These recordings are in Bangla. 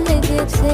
লেগেছে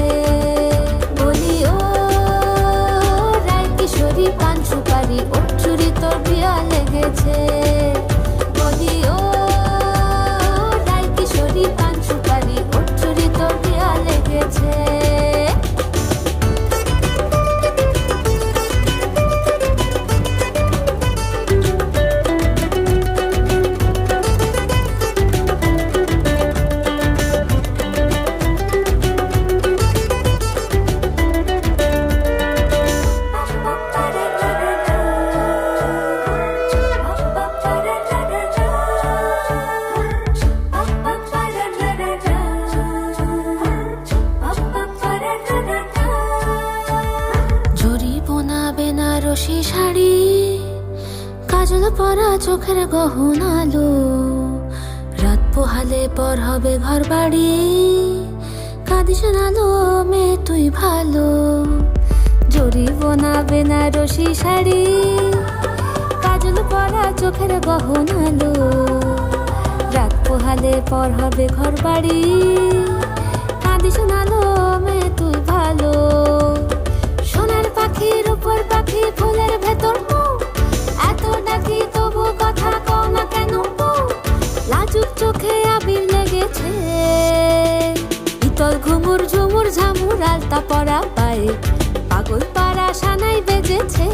বেনারসি শাড়ি, কাজল পরা চোখের গহন আলো। রাত পোহালে পর হবে ঘর বাড়ি কাঁদিস নালো মেয়ে, তুই ভালো। জরি না বেনারসি শাড়ি, কাজল পরা চোখের গহন আলো। রাত পোহালে পর হবে ঘর বাড়ি ইতল ঘুমুর ঝুমুর ঝামুর আলতা পরা পায়ে। পাগল পাড়া সানাই বেজেছে।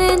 লাজুক চোখে